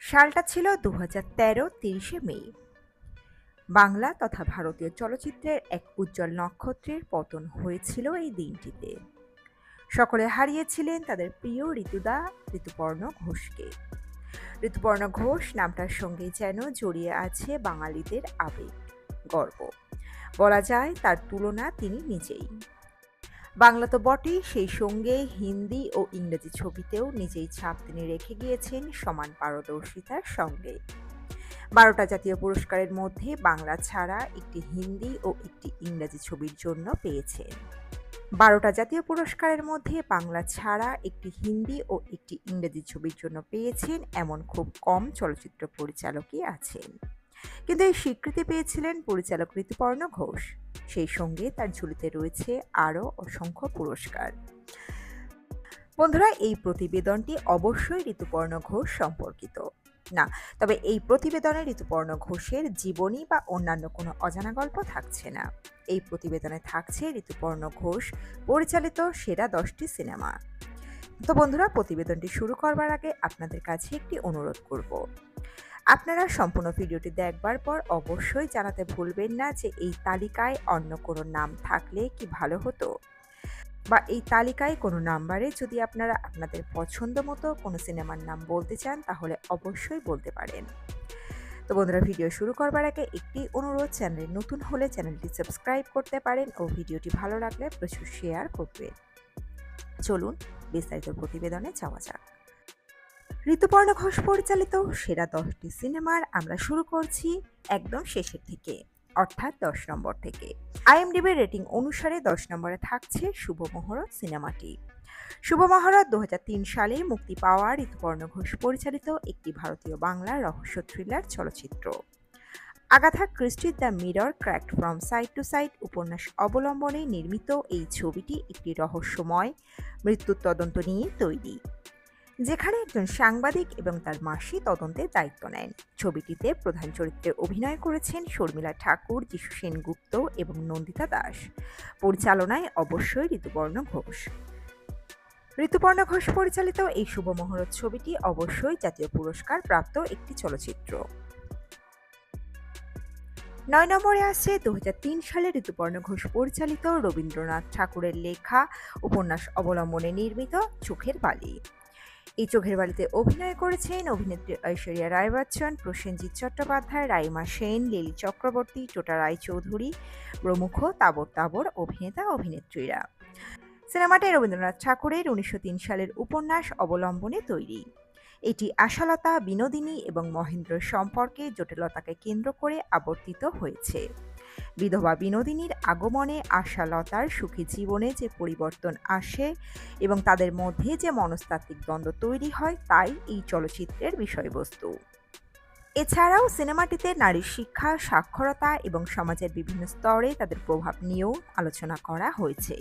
সালটা ছিল দু হাজার তেরো তিরিশে মে। বাংলা তথা ভারতীয় চলচ্চিত্রের এক উজ্জ্বল নক্ষত্রের পতন হয়েছিল এই দিনটিতে। সকলে হারিয়েছিলেন তাদের প্রিয় ঋতুদা, ঋতুপর্ণ ঘোষকে। ঋতুপর্ণ ঘোষ নামটার সঙ্গে যেন জড়িয়ে আছে বাঙালিদের আবেগ, গর্ব। বলা যায় তার তুলনা তিনি নিজেই। বাংলা তো বটেই, সেই সঙ্গে হিন্দি ও ইংরেজি ছবিতেও নিজেই ছাপ তিনি রেখে গিয়েছেন সমান পারদর্শিতার সঙ্গে। বারোটা জাতীয় পুরস্কারের মধ্যে বাংলা ছাড়া একটি হিন্দি ও একটি ইংরেজি ছবির জন্য পেয়েছেন। বারোটা জাতীয় পুরস্কারের মধ্যে বাংলা ছাড়া একটি হিন্দি ও একটি ইংরেজি ছবির জন্য পেয়েছেন এমন খুব কম চলচ্চিত্র পরিচালকই আছেন। কিন্তু এই স্বীকৃতি পেয়েছিলেন পরিচালক ঋতুপর্ণ ঘোষ। সেই সঙ্গে তার ঝুলিতে রয়েছে আরও অসংখ্য পুরস্কার। বন্ধুরা, এই প্রতিবেদনটি অবশ্যই ঋতুপর্ণ ঘোষ সম্পর্কিত। না, তবে এই প্রতিবেদনে ঋতুপর্ণ ঘোষের জীবনী বা অন্যান্য কোনো অজানা গল্প থাকছে না। এই প্রতিবেদনে থাকছে ঋতুপর্ণ ঘোষ পরিচালিত সেরা দশটি সিনেমা। তো বন্ধুরা, প্রতিবেদনটি শুরু করবার আগে আপনাদের কাছে একটি অনুরোধ করব। আপনারা সম্পূর্ণ ভিডিওটি দেখবার পর অবশ্যই জানাতে ভুলবেন না যে এই তালিকায় অন্য কোনো নাম থাকলে কি ভালো হতো। বা এই তালিকায় কোনো নাম্বারে যদি আপনারা আপনাদের পছন্দ মতো কোনো সিনেমার নাম বলতে চান, তাহলে অবশ্যই বলতে পারেন। তো বন্ধুরা, ভিডিও শুরু করবার আগে একটি অনুরোধ, চ্যানেলে নতুন হলে চ্যানেলটি সাবস্ক্রাইব করতে পারেন ও ভিডিওটি ভালো লাগলে প্রচুর শেয়ার করবেন। চলুন বিস্তারিত প্রতিবেদনে যাওয়া যাক। ঋতুপর্ণ ঘোষ পরিচালিত সেরা দশটি সিনেমার আমরা শুরু করছি একদম শেষের থেকে অর্থাৎ দশ নম্বর থেকে। আইএমডিবি রেটিং অনুসারে দশ নম্বরে থাকছে শুভ মহরত সিনেমাটি। শুভ মহরত দু হাজার তিন সালে মুক্তি পাওয়া ঋতুপর্ণ ঘোষ পরিচালিত একটি ভারতীয় বাংলা রহস্য থ্রিলার চলচ্চিত্র। Agatha ক্রিস্টির the mirror crack'd from side to side উপন্যাস অবলম্বনে নির্মিত এই ছবিটি একটি রহস্যময় মৃত্যুর তদন্ত নিয়ে তৈরি। যেখানে একজন সাংবাদিক এবং তার মাসি তদন্তের দায়িত্ব নেন। ছবিটিতে প্রধান চরিত্রে অভিনয় করেছেন শর্মিলা ঠাকুর, যিশু সেনগুপ্ত এবং নন্দিতা দাস। পরিচালনায় অবশ্যই ঋতুপর্ণ ঘোষ। ঋতুপর্ণ ঘোষ পরিচালিত এই শুভ মহরত ছবিটি অবশ্যই জাতীয় পুরস্কার প্রাপ্ত একটি চলচ্চিত্র। নয় নম্বরে আসছে দু সালে ঋতুপর্ণ ঘোষ পরিচালিত রবীন্দ্রনাথ ঠাকুরের লেখা উপন্যাস অবলম্বনে নির্মিত চোখের বালি। এই চোখের বাড়িতে অভিনয় করেছেন অভিনেত্রী ঐশ্বরিয়া রায় বচ্চন প্রসেনজিৎ চট্টোপাধ্যায়, রাইমা সেন, লিলি চক্রবর্তী, টোটা রায়চৌধুরী প্রমুখ তাবর তাবর অভিনেতা অভিনেত্রীরা। সিনেমাটি রবীন্দ্রনাথ ঠাকুরের উনিশশো তিন সালের উপন্যাস অবলম্বনে তৈরি। এটি আশালতা, বিনোদিনী এবং মহেন্দ্রের সম্পর্কে জটিলতাকে কেন্দ্র করে আবর্তিত হয়েছে। বিধবা বিনোদিনীর আগমনে আশালতার সুখী জীবনে যে পরিবর্তন আসে এবং তাদের মধ্যে যে মনস্তাত্ত্বিক দ্বন্দ্ব তৈরি হয়, তাই এই চলচ্চিত্রের বিষয়বস্তু। এছাড়াও সিনেমাটিতে নারীর শিক্ষা, সাক্ষরতা এবং সমাজের বিভিন্ন স্তরে তাদের প্রভাব নিয়েও আলোচনা করা হয়েছে।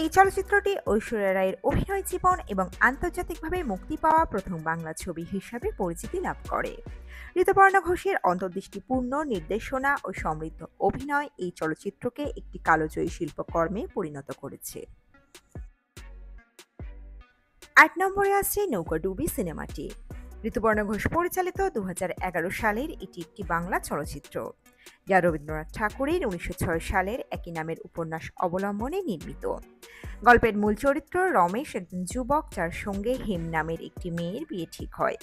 এই চলচ্চিত্রটি ঐশ্বর্যা রায়ের অভিনয় জীবন এবং আন্তর্জাতিকভাবে মুক্তি পাওয়া প্রথম বাংলা ছবি হিসাবে পরিচিতি লাভ করে। ঋতুপর্ণ ঘোষের অন্তর্দৃষ্টিপূর্ণ নির্দেশনা ও সমৃদ্ধ অভিনয় এই চলচ্চিত্রকে একটি কালোজয়ী শিল্পকর্মে পরিণত করেছে। আট নম্বরে আসছে নৌকাডুবি সিনেমাটি। ঋতুপর্ণ ঘোষ পরিচালিত দু হাজার এগারো সালের এটি একটি বাংলা চলচ্চিত্র। যা রবীন্দ্রনাথ ঠাকুরের উনিশশো সালের একই নামের উপন্যাস অবলম্বনে নির্মিত। গল্পের মূল চরিত্র রমেশ, একজন যুবক, যার সঙ্গে হেম নামের একটি মেয়ের বিয়ে ঠিক হয়।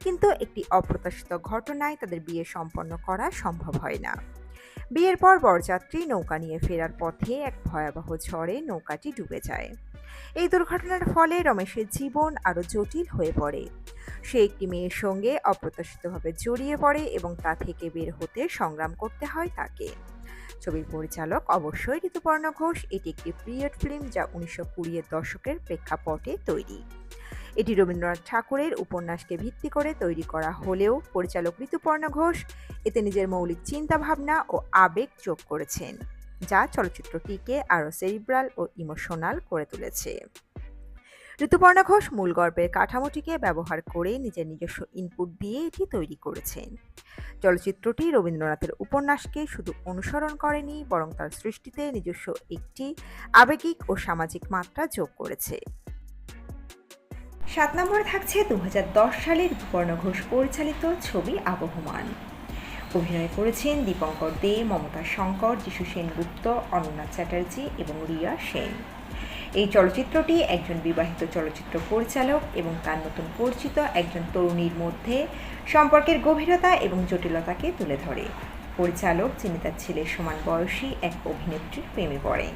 কিন্তু একটি অপ্রত্যাশিত ঘটনায় তাদের বিয়ে সম্পন্ন করা সম্ভব হয় না। বিয়ের পর বরযাত্রী নৌকা নিয়ে ফেরার পথে এক ভয়াবহ ঝড়ে নৌকাটি ডুবে যায়। এই দুর্ঘটনার ফলে রমেশের জীবন আরও জটিল হয়ে পড়ে। সে একটি মেয়ের সঙ্গে অপ্রত্যাশিতভাবে জড়িয়ে পড়ে এবং তা থেকে বের হতে সংগ্রাম করতে হয় তাকে। ছবির পরিচালক অবশ্যই ঋতুপর্ণ ঘোষ। এটি একটি পিরিয়ড ফিল্ম যা উনিশশো কুড়ির দশকের প্রেক্ষাপটে তৈরি। এটি রবীন্দ্রনাথ ঠাকুরের উপন্যাসকে ভিত্তি করে তৈরি করা হলেও পরিচালক ঋতুপর্ণ ঘোষ এতে নিজের মৌলিক চিন্তাভাবনা ও আবেগ যোগ করেছেন। যা চলচ্চিত্রটিকে আরও সেরিব্রাল ও ইমোশনাল করে তুলেছে। ঋতুপর্ণা ঘোষ মূল গল্পের কাঠামোটিকে ব্যবহার করে নিজের নিজস্ব ইনপুট দিয়ে এটি তৈরি করেছেন। চলচ্চিত্রটি রবীন্দ্রনাথের উপন্যাসকে শুধু অনুসরণ করেনি, বরং তার সৃষ্টিতে নিজস্ব একটি আবেগিক ও সামাজিক মাত্রা যোগ করেছে। সাত নম্বরে থাকছে দু হাজার দশ সালে ঋতুপর্ণ ঘোষ পরিচালিত ছবি আবহমান। অভিনয় করেছেন দীপঙ্কর দে, মমতা শঙ্কর, যিশু সেনগুপ্ত অনন্যা চ্যাটার্জি এবং রিয়া সেন। এই চলচ্চিত্রটি একজন বিবাহিত চলচ্চিত্র পরিচালক এবং তার নতুন পরিচিত একজন তরুণীর মধ্যে সম্পর্কের গভীরতা এবং জটিলতাকে তুলে ধরে। পরিচালক, যিনি তার ছেলের সমান বয়সী এক অভিনেত্রীর প্রেমে পড়েন।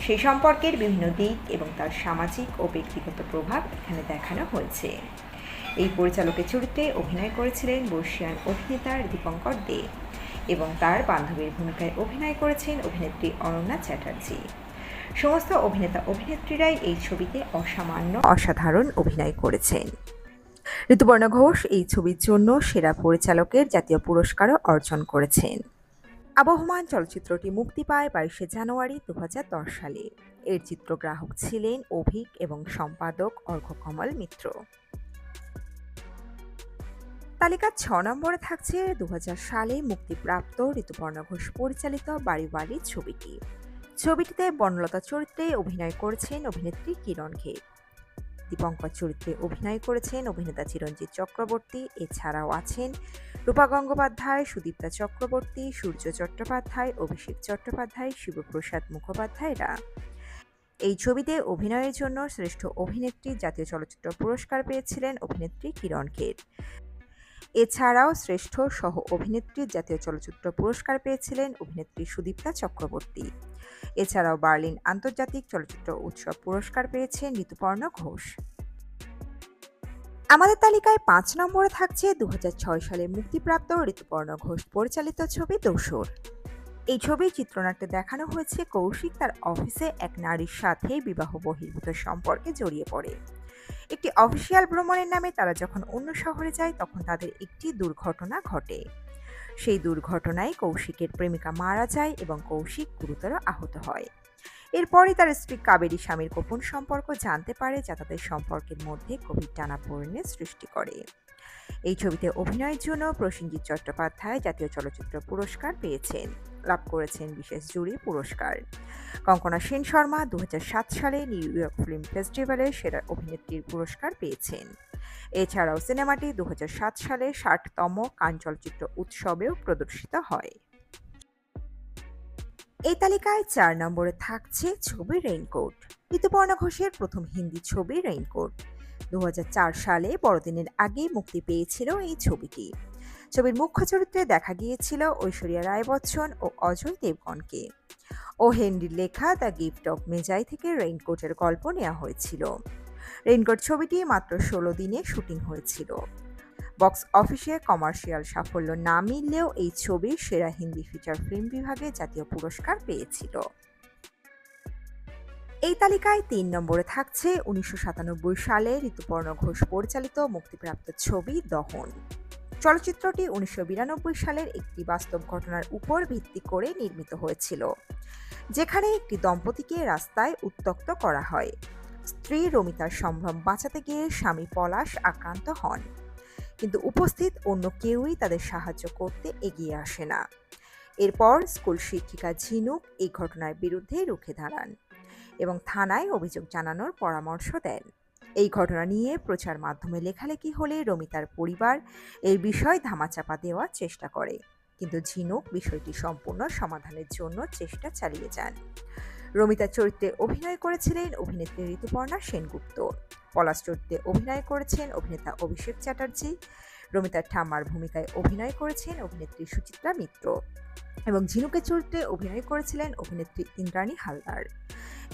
সেই সম্পর্কের বিভিন্ন দিক এবং তার সামাজিক ও ব্যক্তিগত প্রভাব এখানে দেখানো হয়েছে। এই পরিচালকের চরিত্রে অভিনয় করেছিলেন বর্ষিয়ান অভিনেতা দীপঙ্কর দে এবং তার বান্ধবীর ভূমিকায় অভিনয় করেছেন অভিনেত্রী অনন্যা চ্যাটার্জি। সমস্ত অভিনেতা অভিনেত্রীরাই এই ছবিতে অসামান্য, অসাধারণ অভিনয় করেছেন। ঋতুপর্ণ ঘোষ এই ছবির জন্য সেরা পরিচালকের জাতীয় পুরস্কারও অর্জন করেছেন। আবহমান চলচ্চিত্রটি মুক্তি পায় বাইশে জানুয়ারি দু হাজার দশ সালে। এর চিত্রগ্রাহক ছিলেন অভিক এবং সম্পাদক অর্ঘ্যকমল মিত্র। তালিকার ছ নম্বরে থাকছে দু হাজার সালে মুক্তিপ্রাপ্ত ঋতুপর্ণ ঘোষ পরিচালিত বাড়ি বাড়ি ছবিটি। ছবিটিতে বনলতা চরিত্রে অভিনয় করেছেন অভিনেত্রী কিরণ ঘে। দীপঙ্কর চরিত্রে অভিনয় করেছেন অভিনেতা চিরঞ্জিত চক্রবর্তী। এছাড়াও আছেন রূপা গঙ্গোপাধ্যায়, সুদীপ্তা চক্রবর্তী, সূর্য চট্টোপাধ্যায়, অভিষেক চট্টোপাধ্যায়, শিবপ্রসাদ মুখোপাধ্যায়রা এই ছবিতে অভিনয়ের জন্য শ্রেষ্ঠ অভিনেত্রী জাতীয় চলচ্চিত্র পুরস্কার পেয়েছিলেন অভিনেত্রী কিরণ খের এছাড়াও শ্রেষ্ঠ সহ অভিনেত্রীর জাতীয় চলচ্চিত্র পুরস্কার পেয়েছিলেন অভিনেত্রী সুদীপ্তা চক্রবর্তী। এছাড়াও বার্লিন আন্তর্জাতিক চলচ্চিত্র উৎসব পুরস্কার পেয়েছেন ঋতুপর্ণ ঘোষ। আমাদের তালিকায় পাঁচ নম্বরে থাকছে দু হাজার ছয় সালে মুক্তিপ্রাপ্ত ঋতুপর্ণ ঘোষ পরিচালিত ছবি দোসর। এই ছবির চিত্রনাট্যে দেখানো হয়েছে কৌশিক তার অফিসে এক নারীর সাথে বিবাহ বহির্ভূত সম্পর্কে জড়িয়ে পড়ে। একটি অফিসিয়াল ভ্রমণের নামে তারা যখন অন্য শহরে যায়, তখন তাদের একটি দুর্ঘটনা ঘটে। সেই দুর্ঘটনায় কৌশিকের প্রেমিকা মারা যায় এবং কৌশিক গুরুতর আহত হয়। এরপরই তার স্ত্রী কাবেরী স্বামীর গোপন সম্পর্ক জানতে পারে, যা তাদের সম্পর্কের মধ্যে গভীর টানাপোড়েনের সৃষ্টি করে। এই ছবিতে অভিনয়ের জন্য প্রসেনজিৎ চট্টোপাধ্যায় জাতীয় চলচ্চিত্র পুরস্কার পেয়েছেন। লাভ করেছেন বিশেষ জুরি পুরস্কার। কঙ্কনা সেন শর্মা দু হাজার সাত সালে নিউ ইয়র্ক ফিল্ম ফেস্টিভ্যালে সেরা অভিনেত্রীর পুরস্কার পেয়েছেন। এছাড়াও সিনেমাটি দুহাজার সাত সালে ষাটতম কান চলচ্চিত্র উৎসবেও প্রদর্শিত হয়। এই তালিকায় চার নম্বরে থাকছে ছবি রেইনকোট। ঋতুপর্ণা ঘোষের প্রথম হিন্দি ছবি রেইনকোট। দু হাজার চার সালে বড়দিনের আগে মুক্তি পেয়েছিল এই ছবিটি। ছবির মুখ্য চরিত্রে দেখা গিয়েছিল ঐশ্বরিয়া রায় বচ্চন ও অজয় দেবগনকে ও হেনরির লেখা দ্য গিফট অফ মেজাই থেকে রেইনকোটের গল্প নেওয়া হয়েছিল। রেইনকোট ছবিটি মাত্র ষোলো দিনে শুটিং হয়েছিল। বক্স অফিসে কমার্শিয়াল সাফল্য না মিললেও এই ছবি সেরা হিন্দি ফিচার ফিল্ম বিভাগে জাতীয় পুরস্কার পেয়েছিল। এই তালিকায় তিন নম্বরে থাকছে উনিশশো সাতানব্বই সালে ঋতুপর্ণ ঘোষ পরিচালিত মুক্তিপ্রাপ্ত ছবি দহন চলচ্চিত্রটি উনিশশো বিরানব্বই সালের একটি বাস্তব ঘটনার উপর ভিত্তি করে নির্মিত হয়েছিল, যেখানে একটি দম্পতিকে রাস্তায় উত্তক্ত করা হয়। স্ত্রী রমিতার সম্ভ্রম বাঁচাতে গিয়ে স্বামী পলাশ আক্রান্ত হন, কিন্তু উপস্থিত অন্য কেউই তাদের সাহায্য করতে এগিয়ে আসে না। এরপর স্কুল শিক্ষিকা ঝিনুক এই ঘটনার বিরুদ্ধে রুখে দাঁড়ান এবং থানায় অভিযোগ জানানোর পরামর্শ দেন। এই ঘটনা নিয়ে প্রচার মাধ্যমে লেখালেখি হলে রমিতার পরিবার এই বিষয় ধামাচাপা দেওয়ার চেষ্টা করে। কিন্তু ঝিনুক বিষয়টি সম্পূর্ণ সমাধানের জন্য চেষ্টা চালিয়ে যান। রমিতার চরিত্রে অভিনয় করেছিলেন অভিনেত্রী ঋতুপর্ণা সেনগুপ্ত। পলাশ চরিত্রে অভিনয় করেছেন অভিনেতা অভিষেক চ্যাটার্জি। রমিতার ঠাম্মার ভূমিকায় অভিনয় করেছেন অভিনেত্রী সুচিত্রা মিত্র। এবং ঝিনুকের চরিত্রে অভিনয় করেছিলেন অভিনেত্রী ইন্দ্রাণী হালদার।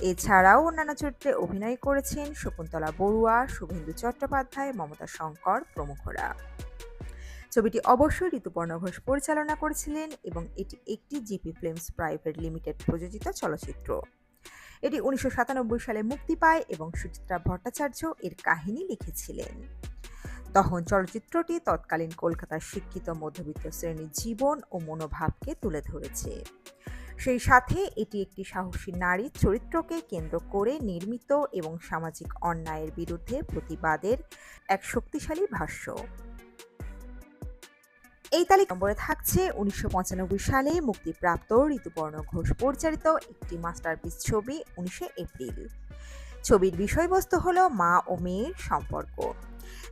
এছাড়াও অন্যান্য চরিত্রে অভিনয় করেছেন শকুন্তলা বড়ুয়া, শুভেন্দু চট্টোপাধ্যায়, মমতা শঙ্কর প্রমুখরা। ছবিটি অবশ্যই ঋতুপর্ণ ঘোষ পরিচালনা করেছিলেন এবং এটি একটি জিপি ফিল্মস প্রাইভেট লিমিটেড প্রযোজিত চলচ্চিত্র। এটি উনিশশো সাতানব্বই সালে মুক্তি পায় এবং সুচিত্রা ভট্টাচার্য এর কাহিনী লিখেছিলেন। তখন চলচ্চিত্রটি তৎকালীন কলকাতার শিক্ষিত মধ্যবিত্ত শ্রেণির জীবন ও মনোভাবকে তুলে ধরেছে। সেই সাথে এটি একটি সাহসী নারীর চরিত্রকে কেন্দ্র করে নির্মিত এবং সামাজিক অন্যায়ের বিরুদ্ধে প্রতিবাদের এক শক্তিশালী ভাষ্য। এই তালিকা নম্বরে থাকছে উনিশশো পঁচানব্বই সালে মুক্তিপ্রাপ্ত ঋতুপর্ণ ঘোষ পরিচালিত একটি মাস্টারপিস ছবি উনিশে এপ্রিল। ছবির বিষয়বস্তু হলো মা ও মেয়ের সম্পর্ক।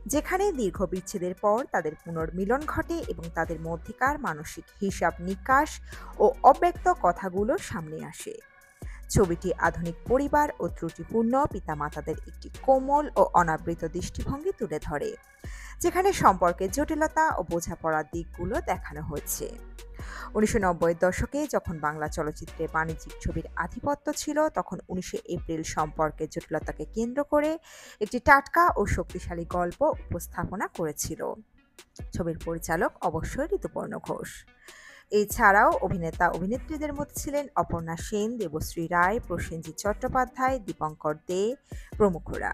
যেখানে দীর্ঘ বিচ্ছেদের পর তাদের পুনর্মিলন ঘটে এবং তাদের মধ্যেকার মানসিক হিসাব নিকাশ ও অব্যক্ত কথাগুলো সামনে আসে। ছবিটি আধুনিক পরিবার ও ত্রুটিপূর্ণ পিতামাতাদের একটি কোমল ও অনাবৃত দৃষ্টিভঙ্গি তুলে ধরে। যেখানে সম্পর্কের জটিলতা ও বোঝাপড়ার দিকগুলো দেখানো হয়েছে। উনিশশো নব্বই দশকে যখন বাংলা চলচ্চিত্রে বাণিজ্যিক ছবির আধিপত্য ছিল, তখন উনিশে এপ্রিল সম্পর্কে জটিলতাকে কেন্দ্র করে একটি টাটকা ও শক্তিশালী গল্প উপস্থাপনা করেছিল। ছবির পরিচালক অবশ্যই ঋতুপর্ণ ঘোষ। এছাড়াও অভিনেতা অভিনেত্রীদের মধ্যে ছিলেন অপর্ণা সেন, দেবশ্রী রায়, প্রসেনজিৎ চট্টোপাধ্যায়, দীপঙ্কর দে প্রমুখরা।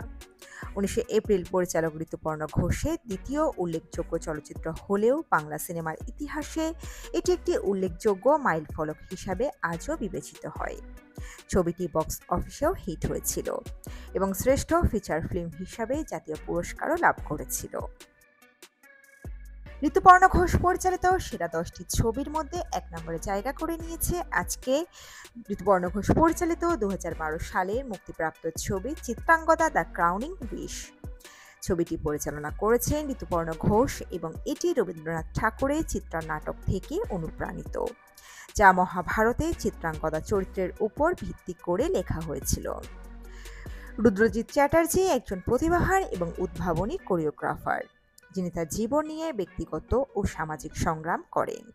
উনিশে এপ্রিল পরিচালক ঋতুপর্ণ ঘোষের দ্বিতীয় উল্লেখযোগ্য চলচ্চিত্র হলেও বাংলা সিনেমার ইতিহাসে এটি একটি উল্লেখযোগ্য মাইল ফলক হিসাবে আজও বিবেচিত হয়। ছবিটি বক্স অফিসেও হিট হয়েছিল এবং শ্রেষ্ঠ ফিচার ফিল্ম হিসাবে জাতীয় পুরস্কারও লাভ করেছিল। ঋতুপর্ণ ঘোষ পরিচালিত সেরা দশটি ছবির মধ্যে এক নম্বরে জায়গা করে নিয়েছে আজকে ঋতুপর্ণ ঘোষ পরিচালিত দু হাজার বারো সালের মুক্তিপ্রাপ্ত ছবি চিত্রাঙ্গদা দ্য ক্রাউনিং উইশ। ছবিটি পরিচালনা করেছেন ঋতুপর্ণ ঘোষ এবং এটি রবীন্দ্রনাথ ঠাকুরের চিত্রনাটক থেকে অনুপ্রাণিত, যা মহাভারতে চিত্রাঙ্গদা চরিত্রের উপর ভিত্তি করে লেখা হয়েছিল। রুদ্রজিৎ চ্যাটার্জি একজন প্রতিভাহার এবং উদ্ভাবনী কোরিওগ্রাফার। যিনি তার জীবন নিয়ে ব্যক্তিগত ও সামাজিক সংগ্রাম করেন।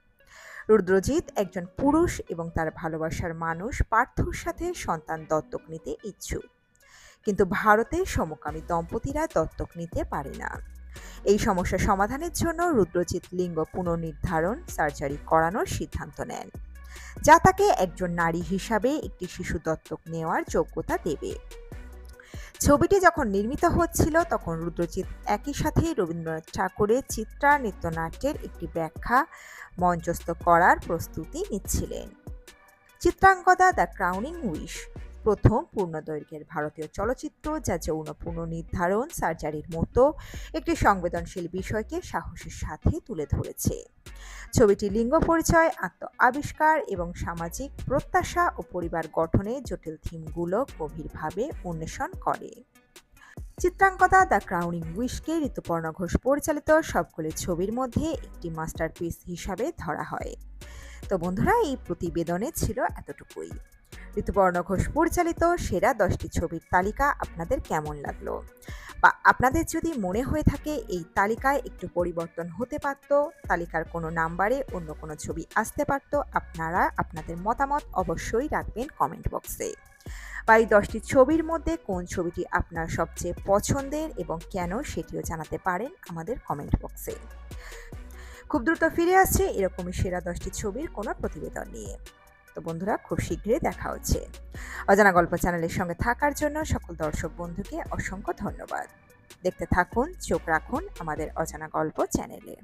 রুদ্রজিৎ একজন পুরুষ এবং তার ভালোবাসার মানুষ পার্থর সাথে সন্তান দত্তক নিতে ইচ্ছুক। কিন্তু ভারতে সমকামী দম্পতিরা দত্তক নিতে পারে না। এই সমস্যা সমাধানের জন্য রুদ্রজিৎ লিঙ্গ পুনর্নির্ধারণ, সার্জারি করানোর সিদ্ধান্ত নেন। যা তাকে একজন নারী হিসাবে একটি শিশু দত্তক নেওয়ার যোগ্যতা দেবে। ছবিটি যখন নির্মিত হচ্ছিল, তখন রুদ্রজিৎ একই সাথে রবীন্দ্রনাথ ঠাকুরের চিত্রা নৃত্যনাট্যের একটি ব্যাখ্যা মঞ্চস্থ করার প্রস্তুতি নিচ্ছিলেন। চিত্রাঙ্গদা দ্য ক্রাউনিং উইশ প্রথম পূর্ণদৈর্ঘ্যের ভারতীয় চলচ্চিত্র, যা যৌন পুনর্নির্ধারণ, সার্জারির মতো একটি সংবেদনশীল বিষয়কে সাহসের সাথে তুলে ধরেছে। ছবিটি লিঙ্গ পরিচয় আত্ম আবিষ্কার এবং সামাজিক প্রত্যাশা ও পরিবার গঠনে জটিল থিমগুলো গভীরভাবে অন্বেষণ করে। চিত্রাঙ্কতা দ্য ক্রাউনিং উইশকে ঋতুপর্ণ ঘোষ পরিচালিত সবগুলি ছবির মধ্যে একটি মাস্টারপিস হিসাবে ধরা হয়। তো বন্ধুরা, এই প্রতিবেদনে ছিল এতটুকুই। ঋতুপর্ণ ঘোষ পরিচালিত সেরা দশটি ছবির তালিকা আপনাদের কেমন লাগল? বা আপনাদের যদি মনে হয়ে থাকে এই তালিকায় একটু পরিবর্তন হতে পারত, তালিকার কোনো নাম্বারে অন্য কোনো ছবি আসতে পারত, আপনারা আপনাদের মতামত অবশ্যই রাখবেন কমেন্ট বক্সে। বা এই দশটি ছবির মধ্যে কোন ছবিটি আপনার সবচেয়ে পছন্দের এবং কেন সেটিও জানাতে পারেন আমাদের কমেন্ট বক্সে। খুব দ্রুত ফিরে আসছে এরকমই সেরা দশটি ছবির কোনো প্রতিবেদন নিয়ে। তো বন্ধুরা খুব শীঘ্রই দেখা হচ্ছে। অজানা গল্প চ্যানেলের সঙ্গে থাকার জন্য সকল দর্শক বন্ধুকে অসংখ্য ধন্যবাদ। দেখতে থাকুন, চোখ রাখুন আমাদের অজানা গল্প চ্যানেলে।